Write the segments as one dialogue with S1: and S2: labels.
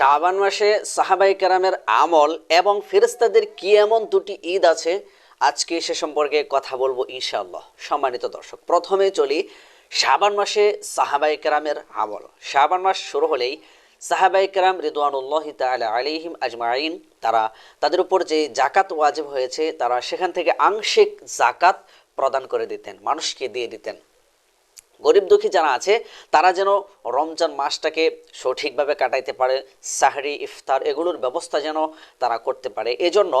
S1: শাবান মাসে সাহাবাই কেরামের আমল এবং ফেরেস্তাদের কি এমন দুটি ঈদ আছে? আজকে সে সম্পর্কে কথা বলব ইনশাআল্লাহ। সম্মানিত দর্শক, প্রথমে চলি শাবান মাসে সাহাবাই কেরামের আমল। শাবান মাস শুরু হলেই সাহাবাই কেরাম রিদওয়ানুল্লাহ তাআলা আলাইহিম আজমাইন, তারা তাদের উপর যে জাকাত ওয়াজিব হয়েছে, তারা সেখান থেকে আংশিক জাকাত প্রদান করে দিতেন, মানুষকে দিয়ে দিতেন। গরিব দুঃখী যারা আছে, তারা যেন রমজান মাসটাকে সঠিকভাবে কাটাইতে পারে, সাহরি, ইফতার এগুলোর ব্যবস্থা যেন তারা করতে পারে। এজন্য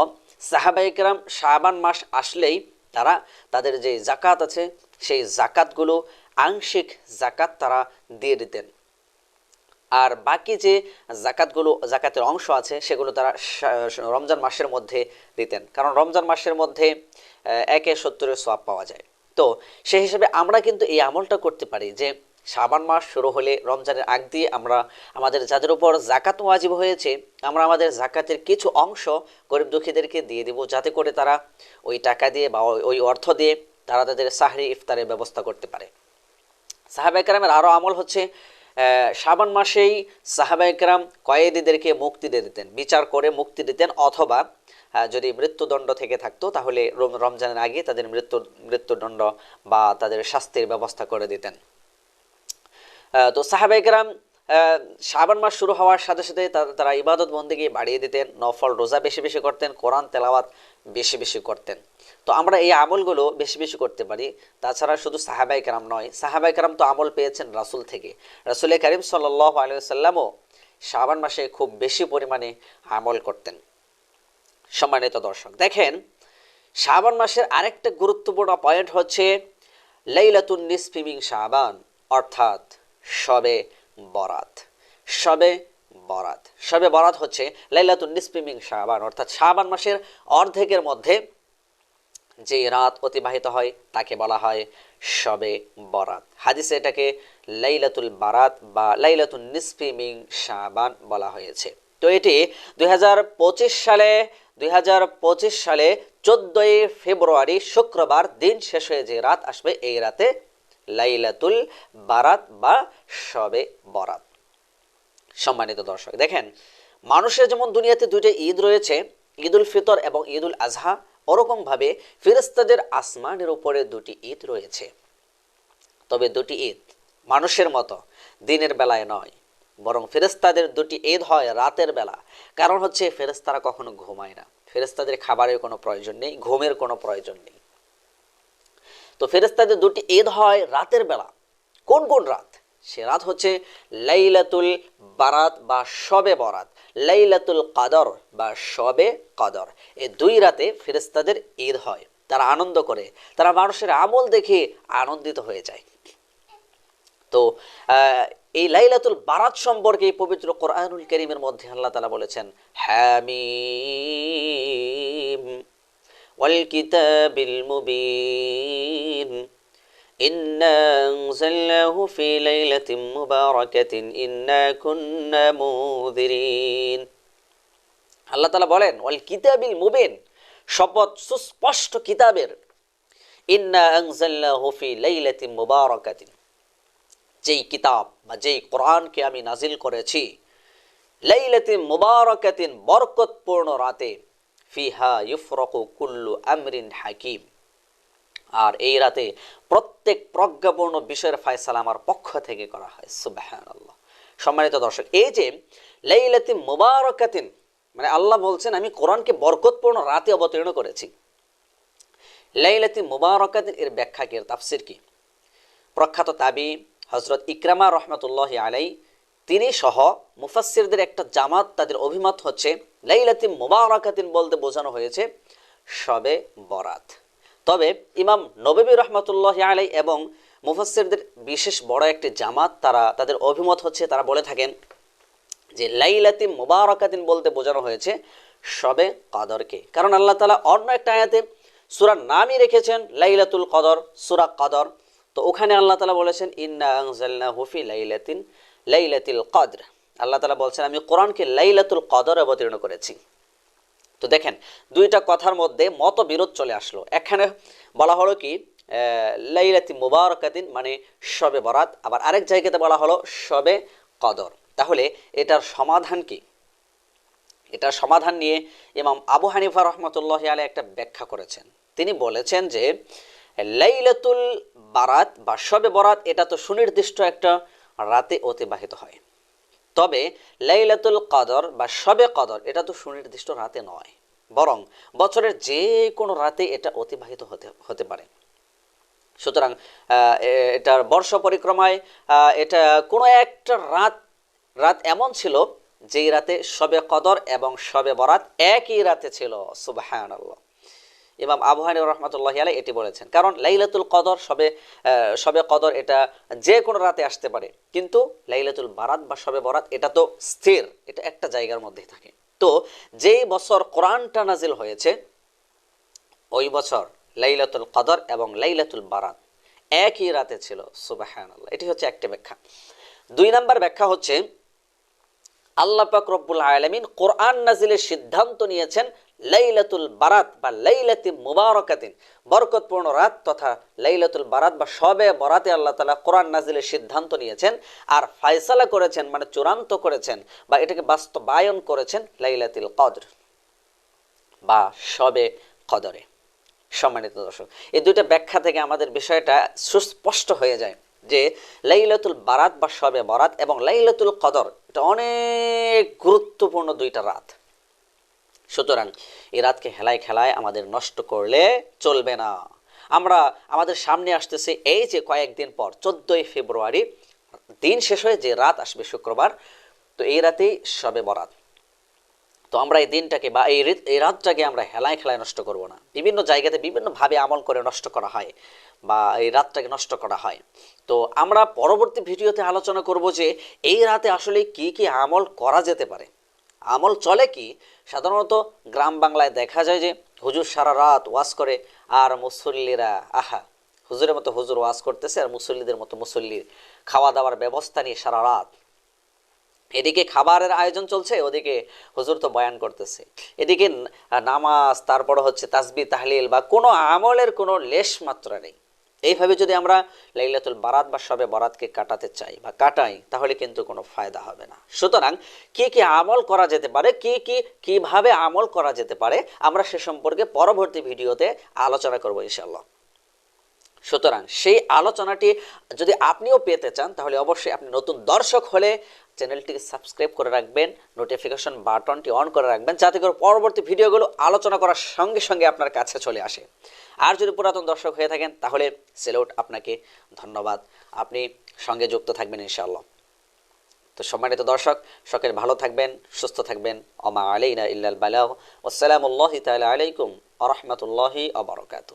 S1: সাহাবাইকরাম শাবান মাস আসলেই তারা তাদের যে জাকাত আছে, সেই জাকাতগুলো আংশিক জাকাত তারা দিয়ে দিতেন। আর বাকি যে জাকাতগুলো জাকাতের অংশ আছে, সেগুলো তারা রমজান মাসের মধ্যে দিতেন। কারণ রমজান মাসের মধ্যে একে সত্তরের সব পাওয়া যায়। তো সেই হিসেবে আমরা কিন্তু এই আমলটা করতে পারি যে সাবান মাস শুরু হলে, রমজানের আগ দিয়ে আমরা আমাদের যাদের উপর জাকাত ওয়াজিব হয়েছে, আমরা আমাদের জাকাতের কিছু অংশ গরিব দুঃখীদেরকে দিয়ে দেবো যাতে করে তারা ওই টাকা দিয়ে বা ওই- অর্থ দিয়ে তারা তাদের সাহরি ইফতারের ব্যবস্থা করতে পারে। সাহাবাইকরামের আরও আমল হচ্ছে শাবান মাসেই সাহাবাইকরাম কয়েদিদেরকে মুক্তি দিয়ে দিতেন, বিচার করে মুক্তি দিতেন, অথবা যদি মৃত্যুদণ্ড থেকে থাকতো, তাহলে রমজানের আগে তাদের মৃত্যু, মৃত্যুদণ্ড বা তাদের শাস্তির ব্যবস্থা করে দিতেন। তো সাহাবাইকরাম শাবান মাস শুরু হওয়ার সাথে সাথে তারা ইবাদত বন্দিকে বাড়িয়ে দিতেন, নফল রোজা বেশি বেশি করতেন, কোরআন তেলাওয়াত বেশি বেশি করতেন। তো আমরা এই আমলগুলো বেশি বেশি করতে পারি। তাছাড়া শুধু সাহাবাই কারাম নয়, সাহাবাই কারাম তো আমল পেয়েছেন রাসুল থেকে। রাসুল করিম সাল্লাহ আলিয়াল্লামও শাবান মাসে খুব বেশি পরিমাণে আমল করতেন। সম্মানিত দর্শক, দেখেন, শাবান মাসের আরেকটা গুরুত্বপূর্ণ পয়েন্ট হচ্ছে লাইলাতুন নিসফিমিং শাবান, অর্থাৎ সবে বরাত। সবে বরাত। সবে বরাত হচ্ছে লাইলাতুন নিসফিমিং শাবান, অর্থাৎ শাবান মাসের অর্ধেকের মধ্যে যে রাত অতিবাহিত হয় তাকে বলা হয় শবে বরাত। হাদিসে এটাকে লাইলাতুল বারাত বা লাইলাতুল নিসফি মিং শাবান বলা হয়েছে। তো এটি দুই হাজার পঁচিশ সালে, দুই হাজার পঁচিশ সালে চোদ্দই ফেব্রুয়ারি শুক্রবার দিন শেষ হয়ে যে রাত আসবে, এই রাতে লাইলাতুল বারাত বা শবে বরাত। সম্মানিত দর্শক, দেখেন, মানুষের যেমন দুনিয়াতে দুইটা ঈদ রয়েছে ঈদ উল ফিতর এবং ঈদ উল আজহা, ওরকমভাবে ফেরেস্তাদের আসমানের উপরে দুটি ঈদ রয়েছে। তবে দুটি ঈদ মানুষের মতো দিনের বেলায় নয়, বরং ফেরেস্তাদের দুটি ঈদ হয় রাতের বেলা। কারণ হচ্ছে ফেরেস্তারা কখনো ঘুমায় না। ফেরেস্তাদের খাবারের কোনো প্রয়োজন নেই, ঘুমের কোনো প্রয়োজন নেই। তো ফেরেস্তাদের দুটি ঈদ হয় রাতের বেলা। কোন কোন রাত? সে রাত হচ্ছে লাইলাতুল বারাত বা শবে বরাত। লাইলাতুল কাদর বা শবে কদর। এই দুই রাতে ফেরেস্তাদের ঈদ হয়। তারা আনন্দ করে। তারা মানুষের আমল দেখে আনন্দিত হয়ে যায়। তো এই লাইলাতুল বারাত সম্পর্কে পবিত্র কোরআনুল করিমের মধ্যে আল্লাহ তালা বলেছেন, হ্যামিম والكتاب المبين إنا أنزلناه في ليلة مباركة إنا كنا منذرين আল্লাহ তালা বলেন ওয়াল কিতাবিল মুবিন শপথ সুস্পষ্ট কিতাবের ইন্না আনজালনাহু ফি লাইলাতিন মুবারাকাতিন যেই কিতাব বা যেই কোরআনকে আমি নাজিল করেছি লাইলাতিন মুবারাকাতিন বরকতপূর্ণ রাতে ফিহা ইউফরাকু কুল্লু আমরিন হাকিম। আর এই রাতে প্রত্যেক প্রজ্ঞাপূর্ণ বিষয়ের ফয়সালা আমার পক্ষ থেকে করা হয়। সুবহানাল্লাহ। সম্মানিত দর্শক, এই যে লাইলাতিন মুবারাকাতিন মানে আল্লাহ বলছেন, আমি কোরআনকে বরকতপূর্ণ রাতে অবতীর্ণ করেছি। লাইলাতি মুবারকাতিন, এর ব্যাখ্যা কি তাফসির কি? প্রখ্যাত তাবি হজরত ইকরামা রহমতুল্লাহ আলাই তিনি সহ মুফাসসিরদের একটা জামাত তাদের অভিমত হচ্ছে, লাইলাতি মুবারকাতিন বলতে বোঝানো হয়েছে, সবে বরাত। তবে ইমাম নবী রহমতুল্লাহ আলাই এবং মুফাসসিরদের বিশেষ বড় একটি জামাত তারা তাদের অভিমত হচ্ছে, তারা বলে থাকেন যে লাইলাতি মুবারকাতিন বলতে বোঝানো হয়েছে সবে কদরকে। কারণ আল্লাহ তালা অন্য একটা আয়াতে সুরার নামই রেখেছেন, লাইলাতুল কদর, সুরা কদর। তো ওখানে আল্লাহ তালা বলেছেন, ইন্না হুফি লাইলাতিন লাইলাতিল কদর। আল্লাহ তালা বলছেন, আমি কোরআনকে লাইলাতুল কদর অবতীর্ণ করেছি। তো দেখেন, দুইটা কথার মধ্যে মতবিরোধ চলে আসলো। এখানে বলা হলো কি লাইলাতি মুবারকাতিন মানে শবে বরাত, আবার আরেক জায়গাতে বলা হলো শবে কদর। তাহলে এটার সমাধান কি? এটা সমাধান নিয়ে ইমাম আবু হানিফা রহমতুল্লাহ আলী একটা ব্যাখ্যা করেছেন। তিনি বলেছেন যে, লাইলাতুল বারাত বা শবে বরাত, এটা তো সুনির্দিষ্ট একটা রাতে অতিবাহিত হয়। তবে লাইলাতুল কদর বা শবে কদর এটা তো সুনির্দিষ্ট রাতে নয়। বরং বছরের যে কোনো রাতে এটা অতিবাহিত হতে হতে পারে। সুতরাং এটার বর্ষ পরিক্রমায় এটা কোনো একটা রাত রাত এমন ছিল যেই রাতে সবে কদর এবং সবে বরাত একই রাতে ছিল সুবাহান ইমাম আবু হানি রহমতুল্লাহ আলাই এটি বলেছেন। কারণ লাইলাতুল কদর সবে শবে কদর এটা যে কোনো রাতে আসতে পারে। কিন্তু লাইলাতুল বারাত বা শবে বরাত এটা তো স্থির, এটা একটা জায়গার মধ্যেই থাকে। তো যেই বছর কোরআনটা নাজিল হয়েছে, ওই বছর লাইলাতুল কদর এবং লাইলাতুল বারাত একই রাতে ছিল সুবাহান আল্লাহ এটি হচ্ছে একটি ব্যাখ্যা। দুই নাম্বার ব্যাখ্যা হচ্ছে, আল্লাহ পাক রব্বুল আলামিন কোরআন নাজিলের সিদ্ধান্ত নিয়েছেন লাইলাতুল বারাত বা লাইলাতি মুবারকাতিন, বরকতপূর্ণ রাত তথা লাইলাতুল বারাত বা সবে বরাতে আল্লাহ তালা কোরআন নাজিলের সিদ্ধান্ত নিয়েছেন আর ফায়সালা করেছেন মানে চূড়ান্ত করেছেন বা এটাকে বাস্তবায়ন করেছেন লাইলাতুল কদর বা সবে কদরে। সম্মানিত দর্শক, এই দুইটা ব্যাখ্যা থেকে আমাদের বিষয়টা সুস্পষ্ট হয়ে যায় যে লাইলাতুল বারাত বা শবে বরাত এবং লাইলাতুল কদর, এটা অনেক গুরুত্বপূর্ণ দুইটা রাত। সুতরাং এই রাতকে হেলায় খেলায় আমাদের নষ্ট করলে চলবে না। আমরা, আমাদের সামনে আসতেছে এই যে কয়েকদিন পর, চোদ্দই ফেব্রুয়ারি, দিন শেষ হয়ে যে রাত আসবে শুক্রবার, তো এই রাতেই সবে বরাত। তো আমরা এই দিনটাকে বা এই এই রাতটাকে আমরা হেলায় খেলায় নষ্ট করব না। বিভিন্ন জায়গাতে বিভিন্নভাবে আমল করে নষ্ট করা হয় বা এই রাতটাকে নষ্ট করা হয়। তো আমরা পরবর্তী ভিডিওতে আলোচনা করব যে এই রাতে আসলে কি কি আমল করা যেতে পারে। আমল চলে কি? সাধারণত গ্রাম বাংলায় দেখা যায় যে হুজুর সারা রাত ওয়াজ করে আর মুসল্লিরা, আহা, হুজুরের মতো হুজুর ওয়াজ করতেছে আর মুসল্লিদের মতো মুসল্লির খাওয়া দাওয়ার ব্যবস্থা নিয়ে সারা রাত। এদিকে খাবারের আয়োজন চলছে, ওদিকে হুজুর তো বয়ান করতেছে। এদিকে নামাজ, তারপর হচ্ছে তাসবি তাহলিল বা কোনো আমলের কোনো লেশ মাত্রা নেই। এইভাবে যদি আমরা লাইলাতুল বারাত বা সবে বরাতকে কাটাতে চাই বা কাটাই, তাহলে কিন্তু কোনো ফায়দা হবে না। সুতরাং কি কি আমল করা যেতে পারে, কি কি, কীভাবে আমল করা যেতে পারে, আমরা সে সম্পর্কে পরবর্তী ভিডিওতে আলোচনা করব ইনশাল্লাহ সুতরাং সেই আলোচনাটি যদি আপনিও পেতে চান, তাহলে অবশ্যই আপনি নতুন দর্শক হলে চ্যানেলটিকে সাবস্ক্রাইব করে রাখবেন নোটিফিকেশন বাটনটি অন করে রাখবেন, যাতে করে পরবর্তী ভিডিওগুলো আলোচনা করার সঙ্গে সঙ্গে আপনার কাছে চলে আসে। আর যদি পুরাতন দর্শক হয়ে থাকেন, তাহলে সেলুট আপনাকে ধন্যবাদ। আপনি সঙ্গে যুক্ত থাকবেন ইনশাআল্লাহ। তো সম্মানিত দর্শক, সকলে ভালো থাকবেন, সুস্থ থাকবেন। অমা আলাইনা ইল্লাল বালাহ আসসালামু আলাইকুম আ রহমতুল্লাহি আবরকাতু